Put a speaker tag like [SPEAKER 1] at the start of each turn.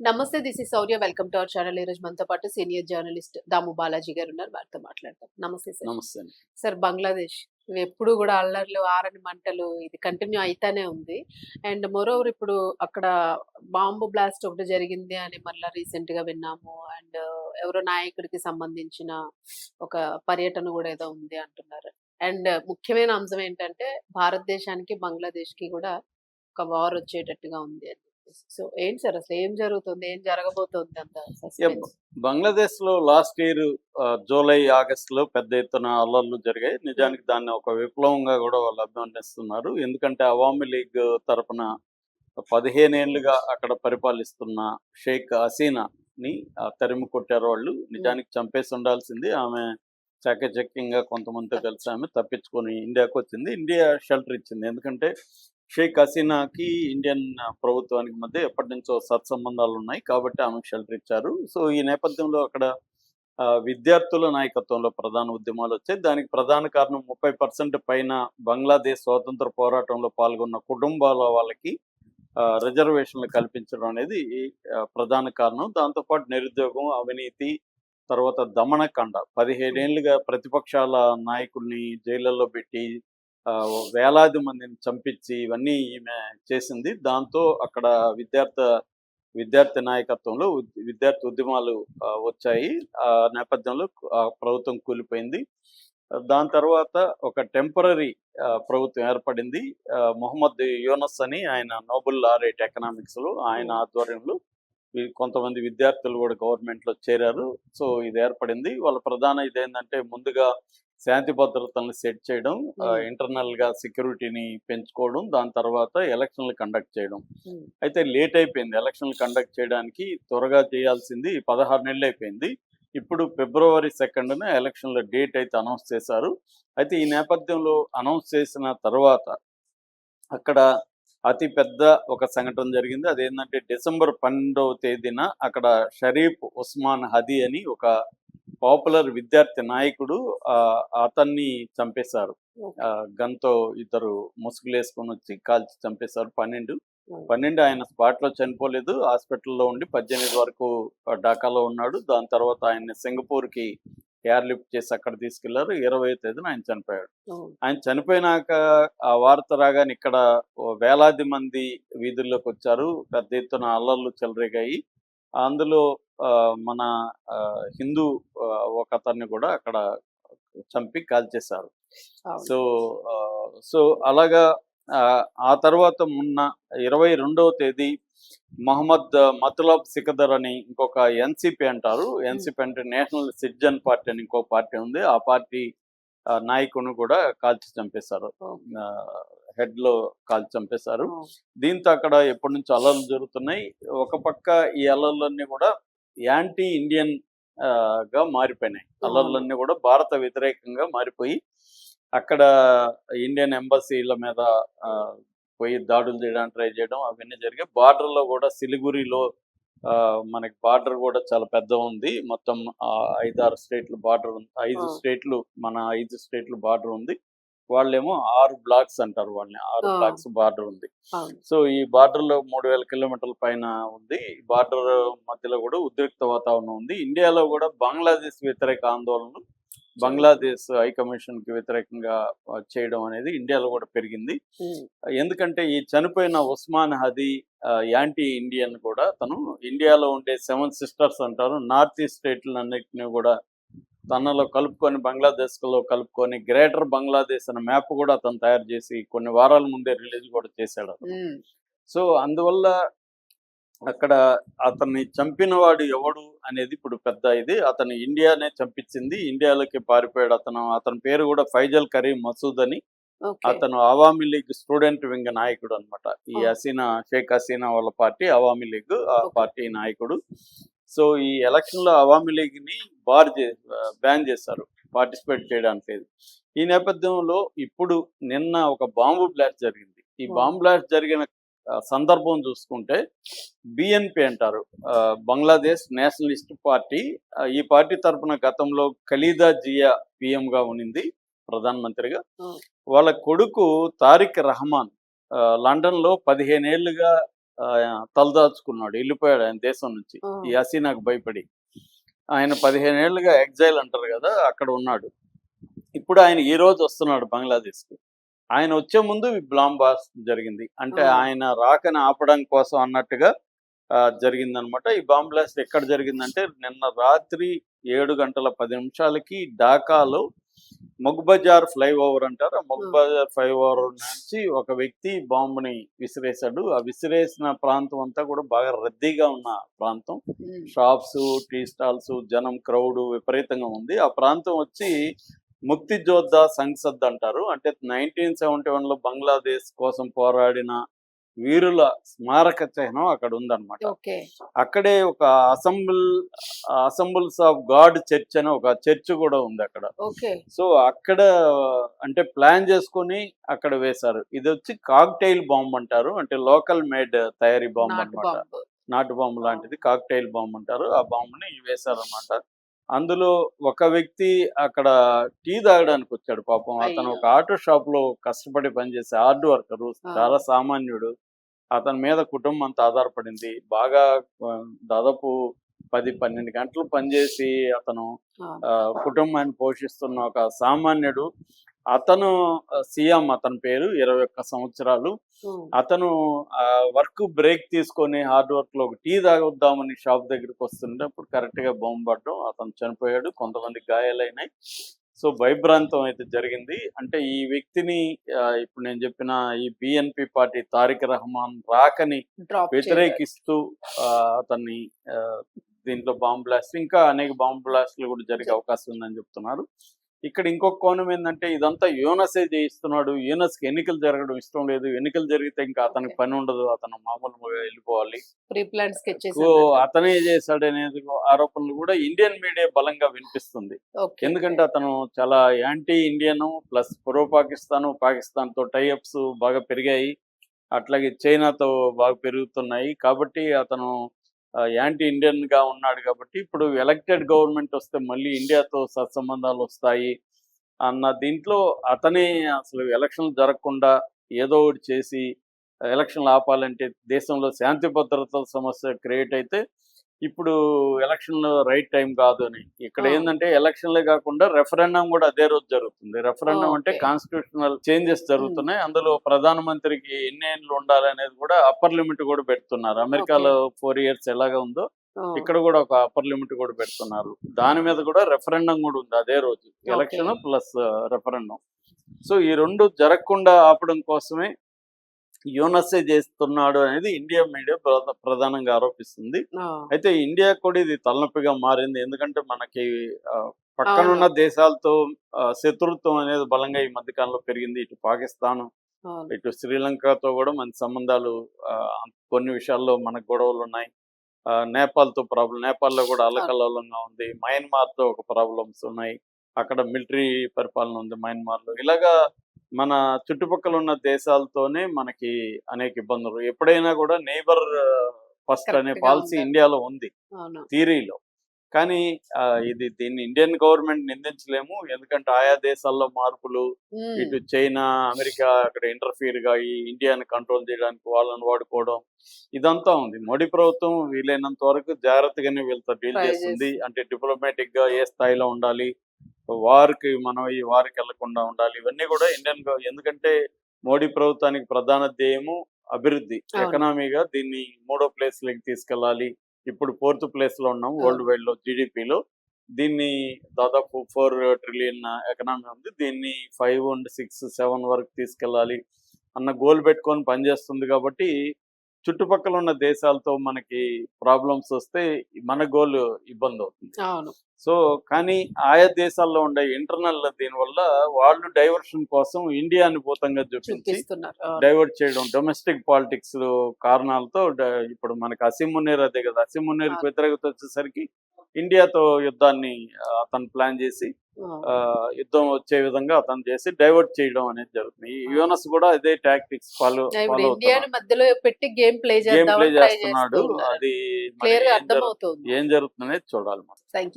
[SPEAKER 1] నమస్తే this is Sourya welcome to our channel ఈ రోజు మనతో పాటు సీనియర్ జర్నలిస్ట్ దాము బాలాజీ గారు ఉన్నారు. వారితో మాట్లాడతాం నమస్తే సార్.
[SPEAKER 2] నమస్తే
[SPEAKER 1] సార్ బంగ్లాదేశ్ ఎప్పుడు కూడా అల్లర్లు ఆరని మంటలు ఇది కంటిన్యూ అయితానే ఉంది. అండ్ మోరోవర్ ఇప్పుడు అక్కడ బాంబు బ్లాస్ట్ ఒకటి జరిగింది అని మళ్ళీ రీసెంట్గా విన్నాము. అండ్ ఎవరో నాయకుడికి సంబంధించిన ఒక పర్యటన కూడా ఏదో ఉంది అంటున్నారు. అండ్ ముఖ్యమైన అంశం ఏంటంటే భారతదేశానికి బంగ్లాదేశ్కి కూడా ఒక వార్ వచ్చేటట్టుగా ఉంది అని. సో ఏంటి సార్ అసలు ఏం జరుగుతుంది? ఏం జరగబోతోంది అంత?
[SPEAKER 2] బంగ్లాదేశ్లో లాస్ట్ ఇయర్ జూలై ఆగస్ట్లో పెద్ద ఎత్తున అల్లర్లు జరిగాయి. నిజానికి దాన్ని ఒక విప్లవంగా కూడా వాళ్ళు అభివర్ణిస్తున్నారు. ఎందుకంటే అవామీ లీగ్ తరపున పదిహేనేళ్ళుగా అక్కడ పరిపాలిస్తున్న షేక్ హసీనాని తరిమి కొట్టారు వాళ్ళు. నిజానికి చంపేసి ఉండాల్సింది. ఆమె చాకచక్యంగా కొంతమందితో కలిసి ఆమె తప్పించుకొని ఇండియాకు వచ్చింది ఇండియా షెల్టర్ ఇచ్చింది. ఎందుకంటే షేక్ హసీనాకి ఇండియన్ ప్రభుత్వానికి మధ్య ఎప్పటి నుంచో సత్సంబంధాలు ఉన్నాయి కాబట్టి ఆమెకు షెల్టర్ ఇచ్చారు. సో ఈ నేపథ్యంలో అక్కడ విద్యార్థుల నాయకత్వంలో ప్రధాన ఉద్యమాలు వచ్చాయి. దానికి ప్రధాన కారణం ముప్పై పర్సెంట్ పైన బంగ్లాదేశ్ స్వాతంత్ర పోరాటంలో పాల్గొన్న కుటుంబాల వాళ్ళకి రిజర్వేషన్లు కల్పించడం అనేది ప్రధాన కారణం. దాంతోపాటు నిరుద్యోగం అవినీతి తర్వాత దమనకాండ. పదిహేడేళ్ళుగా ప్రతిపక్షాల నాయకుల్ని జైళ్ళల్లో పెట్టి వేలాది మందిని చంపించి ఇవన్నీ ఈమె చేసింది. దాంతో అక్కడ విద్యార్థి విద్యార్థి నాయకత్వంలో విద్యార్థి ఉద్యమాలు ఆ, వచ్చాయి. ఆ నేపథ్యంలో ఆ ప్రభుత్వం కూలిపోయింది. దాని తర్వాత ఒక టెంపరీ ప్రభుత్వం ఏర్పడింది. ఆ, మొహమ్మద్ యూనస్ అని ఆయన నోబెల్ లారేట్ ఎకనామిక్స్లో ఆయన ఆధ్వర్యంలో కొంతమంది విద్యార్థులు కూడా గవర్నమెంట్లో చేరారు. సో ఇది ఏర్పడింది. వాళ్ళ ప్రధాన ఇదేంటంటే ముందుగా శాంతి భద్రతలను సెట్ చేయడం. ఇంటర్నల్గా సెక్యూరిటీని పెంచుకోవడం దాని తర్వాత ఎలక్షన్లు కండక్ట్ చేయడం. అయితే లేట్ అయిపోయింది. ఎలక్షన్లు కండక్ట్ చేయడానికి త్వరగా చేయాల్సింది పదహారు నెలలు అయిపోయింది. ఇప్పుడు ఫిబ్రవరి సెకండ్న ఎలక్షన్ల డేట్ అయితే అనౌన్స్ చేశారు. అయితే ఈ నేపథ్యంలో అనౌన్స్ చేసిన తర్వాత అక్కడ అతి పెద్ద ఒక సంఘటన జరిగింది. అదేంటంటే డిసెంబర్ పన్నెండవ తేదీన అక్కడ షరీఫ్ ఉస్మాన్ హదీ అని ఒక పాపులర్ విద్యార్థి నాయకుడు ఆ, అతన్ని చంపేశారు. గన్తో ఇద్దరు ముసుగులు వేసుకొని వచ్చి కాల్చి చంపేశారు పన్నెండు. పన్నెండు ఆయన స్పాట్లో చనిపోలేదు. హాస్పిటల్లో ఉండి పద్దెనిమిది వరకు ఢాకాలో ఉన్నాడు. దాని తర్వాత ఆయన్ని సింగపూర్కి ఎయిర్ లిఫ్ట్ చేసి అక్కడ తీసుకెళ్ళారు. ఇరవై తేదీన ఆయన చనిపోయాడు. ఆయన చనిపోయినాక ఆ వార్త రాగానే ఇక్కడ వేలాది మంది వీధుల్లోకి వచ్చారు. పెద్ద ఎత్తున అల్లర్లు చెలరేగాయి. అందులో మన హిందూ ఒక అతన్ని కూడా అక్కడ చంపి కాల్చేశారు. సో సో అలాగా ఆ, ఆ తర్వాత మొన్న ఇరవై రెండవ తేదీ మహమ్మద్ మతులబ్ సికదర్ అని ఇంకొక ఎన్సిపి అంటారు. ఎన్సిపి అంటే నేషనల్ సిటిజన్ పార్టీ అని ఇంకో పార్టీ ఉంది. ఆ పార్టీ ఆ, నాయకుడిని కూడా కాల్చి చంపేశారు. హెడ్లో కాల్చి చంపేశారు. దీంతో అక్కడ ఎప్పటి నుంచి అల్లర్లు జరుగుతున్నాయి. ఒక పక్క ఈ అల్లర్లన్నీ కూడా యాంటీ ఇండియన్గా మారిపోయినాయి. అల్లర్లన్నీ కూడా భారత వ్యతిరేకంగా మారిపోయి అక్కడ ఇండియన్ ఎంబసీల మీద పోయి దాడులు చేయడానికి ట్రై చేయడం అవన్నీ జరిగాయి. Border లో కూడా సిలిగురిలో ఆ, మనకి బార్డర్ కూడా చాలా పెద్ద ఉంది. మొత్తం ఐదారు స్టేట్లు బార్డర్ ఉంది. ఐదు. స్టేట్లు మన ఐదు స్టేట్లు బార్డర్ ఉంది. వాళ్ళేమో ఆరు బ్లాక్స్ అంటారు వాళ్ళని. ఆరు. బ్లాక్స్ బార్డర్ ఉంది. సో ఈ బార్డర్లో మూడు వేల కిలోమీటర్ల పైన ఉంది. ఈ బార్డర్ మధ్యలో కూడా ఉద్రిక్త వాతావరణం ఉంది. ఇండియాలో కూడా బంగ్లాదేశ్ వ్యతిరేక ఆందోళనలు బంగ్లాదేశ్ హై కమిషన్కి వ్యతిరేకంగా చేయడం అనేది ఇండియాలో కూడా పెరిగింది. ఎందుకంటే ఈ చనిపోయిన ఉస్మాన్ హదీ యాంటీ ఇండియన్ కూడా తను ఇండియాలో ఉండే సెవెన్ సిస్టర్స్ అంటారు నార్త్ ఈస్ట్ స్టేట్లన్నింటినీ కూడా తనలో కలుపుకొని బంగ్లాదేశ్లో కలుపుకొని గ్రేటర్ బంగ్లాదేశ్ అనే మ్యాప్ కూడా అతను తయారు చేసి కొన్ని వారాల ముందే రిలీజ్ కూడా చేశాడు. సో అందువల్ల అక్కడ అతన్ని చంపిన వాడు ఎవడు అనేది ఇప్పుడు పెద్ద ఇది. అతను ఇండియానే చంపించింది. ఇండియాలోకి పారిపోయాడు అతను. అతని పేరు కూడా ఫైజల్ కరీం మసూద్ అని. అతను అవామీ లీగ్ స్టూడెంట్ వింగ్ నాయకుడు అన్నమాట. ఈ. హసీనా షేక్ హసీనా వాళ్ళ పార్టీ అవామీ లీగ్ ఆ. పార్టీ నాయకుడు. సో ఈ ఎలక్షన్లో అవామీ లీగ్ని బార్ బ్యాన్ చేశారు. పార్టిసిపేట్ చేయడానికి. లేదు ఈ నేపథ్యంలో ఇప్పుడు నిన్న ఒక బాంబు బ్లాస్ట్ జరిగింది. ఈ. బాంబు బ్లాస్ట్ జరిగిన సందర్భం చూసుకుంటే బిఎన్పి అంటారు. Bangladesh nationalist party. ఈ పార్టీ తరపున గతంలో ఖలీదా జియా పిఎం గా ఉన్నింది ప్రధానమంత్రిగా. వాళ్ళ కొడుకు తారిక్ రహమాన్ లండన్లో పదిహేను ఆ, తలదాచుకున్నాడు వెళ్ళిపోయాడు ఆయన దేశం నుంచి. ఈ హసీనాకు భయపడి. ఆయన పదిహేను ఏళ్ళుగా ఎగ్జైల్ అంటారు కదా అక్కడ ఉన్నాడు. ఇప్పుడు ఆయన ఈ రోజు వస్తున్నాడు బంగ్లాదేశ్కి. ఆయన వచ్చే ముందు ఈ బ్లామ్ బాస్ జరిగింది. అంటే. ఆయన రాకని ఆపడం కోసం అన్నట్టుగా ఆ, జరిగిందనమాట. ఈ బాంబ్ బ్లాస్ట్ ఎక్కడ జరిగిందంటే నిన్న రాత్రి ఏడు గంటల పది నిమిషాలకి ఢాకాలో మొగ్బజార్ ఫ్లైఓవర్ అంటారు. ఆ మొగ్బజార్ ఫ్లైఓవర్ నుంచి ఒక వ్యక్తి బాంబుని విసిరేశాడు. ఆ విసిరేసిన ప్రాంతం అంతా కూడా బాగా రద్దీగా ఉన్న ప్రాంతం. షాప్స్ టీ స్టాల్స్ జనం క్రౌడ్ విపరీతంగా ఉంది. ఆ ప్రాంతం వచ్చి ముక్తి జోద్ధా సంసద్ అంటారు. అంటే నైన్టీన్ సెవెంటీ వన్లో బంగ్లాదేశ్ కోసం పోరాడిన వీరుల స్మారక చిహ్నం అక్కడ ఉందన్నమాట. అక్కడే ఒక assemble assembles of god church అని ఒక చర్చ్ కూడా ఉంది అక్కడ. సో అక్కడ అంటే ప్లాన్ చేసుకొని అక్కడ వేశారు. ఇది వచ్చి కాక్టైల్ బాంబ్ అంటారు. అంటే లోకల్ మేడ్ తయారీ బాంబ్
[SPEAKER 1] బాంబు.
[SPEAKER 2] నాటు బాంబు లాంటిది. కాక్టైల్ బాంబ్ అంటారు. ఆ బాంబుని వేశారన్నమాట. అందులో ఒక వ్యక్తి అక్కడ టీ తాగడానికి వచ్చాడు పాపం. అతను ఒక ఆటో షాప్లో కష్టపడి పనిచేసే హార్డ్ వర్కర్. చాలా సామాన్యుడు. అతని మీద కుటుంబం అంతా ఆధారపడింది. బాగా దాదాపు పది పన్నెండు గంటలు పనిచేసి అతను కుటుంబాన్ని పోషిస్తున్న ఒక సామాన్యుడు. అతను సీఎం అతని పేరు ఇరవై ఒక్క సంవత్సరాలు. అతను వర్క్ బ్రేక్ తీసుకొని హార్డ్ వర్క్లో ఒక టీ తాగొద్దామని షాప్ దగ్గరికి వస్తుంటే అప్పుడు కరెక్ట్గా బాంబు పడడం అతను చనిపోయాడు కొంతమంది గాయాలైనాయి. సో భయభ్రాంతం అయితే జరిగింది. అంటే ఈ వ్యక్తిని ఇప్పుడు నేను చెప్పిన ఈ బిఎన్పి పార్టీ తారిక్ రహమాన్ రాకని. వ్యతిరేకిస్తూ ఆ, అతన్ని దీంట్లో బాంబ్ బ్లాస్ట్ ఇంకా అనేక బాంబ్ బ్లాస్ట్లు కూడా జరిగే అవకాశం ఉందని చెప్తున్నారు. ఇక్కడ ఇంకొక కోణం ఏంటంటే ఇదంతా యూనసే చేయిస్తున్నాడు యూనస్కి ఎన్నికలు జరగడం ఇష్టం లేదు. ఎన్నికలు జరిగితే ఇంకా అతనికి. పని ఉండదు. అతను మామూలుగా వెళ్ళిపోవాలి.
[SPEAKER 1] ప్రీ ప్లాన్ స్కెచెస్
[SPEAKER 2] సో అతనే చేశాడు అనేది ఆరోపణలు కూడా ఇండియన్ మీడియా బలంగా వినిపిస్తుంది. ఎందుకంటే అతను చాలా anti Indian plus pro Pakistan పాకిస్తాన్తో టైఅప్స్ బాగా పెరిగాయి. అట్లాగే చైనాతో బాగా పెరుగుతున్నాయి. కాబట్టి అతను యాంటీ ఇండియన్గా ఉన్నాడు కాబట్టి ఇప్పుడు ఎలక్టెడ్ గవర్నమెంట్ వస్తే మళ్ళీ ఇండియాతో సత్సంబంధాలు వస్తాయి అన్న దీంట్లో అతనే అసలు ఎలక్షన్లు జరగకుండా ఏదో ఒకటి చేసి ఎలక్షన్లు ఆపాలంటే దేశంలో శాంతి భద్రతల సమస్య క్రియేట్ అయితే ఇప్పుడు ఎలక్షన్లు రైట్ టైం కాదు అని. ఇక్కడ. ఏంటంటే ఎలక్షన్లే కాకుండా రెఫరెండం కూడా అదే రోజు జరుగుతుంది. రెఫరెండం అంటే. కాన్స్టిట్యూషనల్ చేంజెస్ జరుగుతున్నాయి. అందులో ప్రధానమంత్రికి ఎన్ని ఏళ్ళు ఉండాలి అనేది కూడా అప్పర్ లిమిట్ కూడా పెడుతున్నారు. అమెరికాలో ఫోర్ ఇయర్స్ ఎలాగా ఉందో ఇక్కడ కూడా ఒక అప్పర్ లిమిట్ కూడా పెడుతున్నారు. దాని మీద కూడా రెఫరెండం కూడా ఉంది అదే రోజు. Election plus referendum. సో ఈ రెండు జరగకుండా ఆపడం కోసమే యూనస్ఏ చేస్తున్నాడు అనేది ఇండియా మీడియా ప్రధా- ప్రధానంగా ఆరోపిస్తుంది. అయితే ఇండియా కూడా ఇది తలనొప్పిగా మారింది. ఎందుకంటే మనకి పక్కనున్న దేశాలతో శత్రుత్వం అనేది బలంగా ఈ మధ్య కాలంలో పెరిగింది. ఇటు పాకిస్తాన్ ఇటు శ్రీలంకతో కూడా మంచి సంబంధాలు కొన్ని విషయాల్లో మనకు గొడవలు ఉన్నాయి. ఆ, నేపాల్తో ప్రాబ్లం నేపాల్లో కూడా అల్లకల్లోలంగా ఉంది. మయన్మార్తో ఒక ప్రాబ్లమ్స్ ఉన్నాయి. అక్కడ మిలిటరీ పరిపాలన ఉంది మయన్మార్లో. ఇలాగా మన చుట్టుపక్కల ఉన్న దేశాలతోనే మనకి అనేక ఇబ్బందులు. ఎప్పుడైనా కూడా నేబర్ ఫస్ట్ అనే
[SPEAKER 1] Correct గా
[SPEAKER 2] పాలసీ. ఇండియాలో ఉంది. థియరీలో. కానీ ఇది దీన్ని ఇండియన్ గవర్నమెంట్ నిందించలేము. ఎందుకంటే ఆయా దేశాల్లో మార్పులు ఇటు చైనా అమెరికా అక్కడ ఇంటర్ఫియర్గా ఈ ఇండియాని కంట్రోల్ చేయడానికి వాళ్ళని వాడుకోవడం ఇదంతా ఉంది. మోడీ ప్రభుత్వం వీలైనంత వరకు జాగ్రత్తగానే వీళ్ళతో డీల్ చేస్తుంది. అంటే డిప్లొమాటిక్గా ఏ స్థాయిలో ఉండాలి వారికి మనం ఈ వారికి వెళ్ళకుండా ఉండాలి. ఇవన్నీ కూడా ఇండియన్ ఎందుకంటే మోడీ ప్రభుత్వానికి ప్రధాన ధ్యేయము అభివృద్ధి. ఎకనామీగా దీన్ని మూడో ప్లేస్లోకి తీసుకెళ్ళాలి. ఇప్పుడు ఫోర్త్ ప్లేస్లో ఉన్నాం వరల్డ్ వైడ్లో. జీడిపిలో దీన్ని దాదాపు ఫోర్ ట్రిలియన్ ఎకనామీ ఉంది. దీన్ని ఫైవ్ అండ్ సిక్స్ సెవెన్ వరకు తీసుకెళ్ళాలి అన్న గోల్ పెట్టుకొని పనిచేస్తుంది కాబట్టి చుట్టుపక్కల ఉన్న దేశాలతో మనకి ప్రాబ్లమ్స్ వస్తే మన గోల్ ఇబ్బంది అవుతుంది.
[SPEAKER 1] అవును.
[SPEAKER 2] సో కానీ ఆయా దేశాల్లో ఉండే ఇంటర్నల్ దీనివల్ల వాళ్ళు డైవర్షన్ కోసం ఇండియాని భూతంగా చూపించి. డైవర్ట్ చేయడం డొమెస్టిక్ పాలిటిక్స్ కారణాలతో ఇప్పుడు మనకి అసిమున్నీర్ అదే కదా అసిమున్నీర్కి
[SPEAKER 1] అవును.
[SPEAKER 2] వ్యతిరేకత వచ్చేసరికి ఇండియాతో యుద్ధాన్ని అతను ప్లాన్ చేసి యుద్ధం వచ్చే విధంగా అతను చేసి డైవర్ట్ చేయడం అనేది జరుగుతుంది. యుఎన్ఎస్ కూడా ఇదే టాక్టిక్స్ ఫాలో ఫాలో
[SPEAKER 1] మధ్యలో పెట్టి గేమ్ ప్లే
[SPEAKER 2] గేమ్ ప్లే చేస్తున్నాడు. అది ఏం జరుగు-
[SPEAKER 1] అర్థమవుతుంది.
[SPEAKER 2] ఏం జరుగుతుందనేది చూడాలి మనం.
[SPEAKER 1] థ్యాంక్